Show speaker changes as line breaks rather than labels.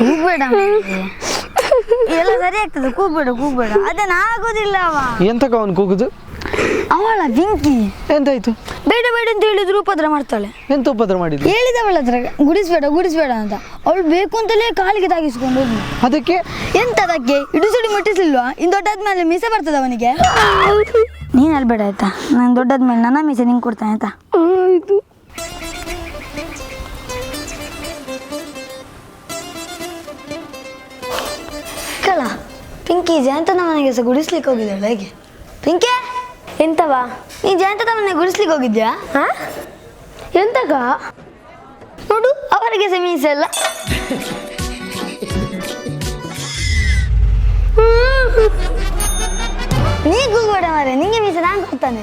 ಕೂಗ್ಬೇಡ. ಎಲ್ಲ ಸರಿ ಆಗ್ತದೆ ಕೂಗ್ಬೇಡ ಕೂಗ್ಬೇಡ. ಅದನ್ನ ಆಗೋದಿಲ್ಲ ಅವ.
ಎಂತಕ ಅವನು ಕೂಗುದು?
ಅವಳ ಬೆಂಕಿ
ಎಂತಾಯ್ತು?
ಬೇಡ ಬೇಡ ಅಂತ ಹೇಳಿದ್ರು ಉಪದ್ರ ಮಾಡ್ತಾಳೆ.
ಎಂತ ಉಪದ್ರ ಮಾಡಿದ್ಲು
ಹೇಳಿದವಳ ಹತ್ರ ಗುಡಿಸ್ಬೇಡ ಗುಡಿಸ್ಬೇಡ ಅಂತ. ಅವಳು ಬೇಕು ಅಂತಲೇ ಕಾಲಿಗೆ ತಾಗಿಸ್ಕೊಂಡು ಹೋದ್ಲು.
ಅದಕ್ಕೆ?
ಎಂತದಕ್ಕೆ? ಇಡುಸುಡಿ ಮುಟ್ಟಿಸ್ಲಿಲ್ವಾ ಇನ್ನು ದೊಡ್ಡಾದ್ಮೇಲೆ ಮೀಸೆ ಬರ್ತದ ಅವನಿಗೆ. ನೀನು ಅಲ್ಬೇಡ ಆಯ್ತಾ? ನಾನು ದೊಡ್ಡಾದ್ಮೇಲೆ ನನ್ನ ಮೀಸೆ ನಿಂಗೆ ಕೊಡ್ತಾನೆ ಆಯ್ತಾ?
ಆಯ್ತು.
ಪಿಂಕಿ ಜಯಂತನ ಮನೆಗೆ ಸಹ ಗುಡಿಸ್ಲಿಕ್ಕೆ ಹೋಗಿದ್ದಾಳೆ. ಹೇಗೆ? ಪಿಂಕೆ?
ಎಂತವಾ?
ನೀ ಜಯಂತನ ಮನೆಗೆ ಗುಡಿಸ್ಲಿಕ್ಕೆ ಹೋಗಿದ್ಯಾ?
ಹಾ? ಎಂತಗ?
ನೋಡು ಅವರಿಗೆ ಸಹ ಮೀಸಲ್ಲ ನೀಗೂ ನೀ ಕೂಗ್ಬೇಡ ಮಾರೆ ನಿಂಗೆ ಮೀಸ ನಾನು ಕೊಡ್ತಾನೆ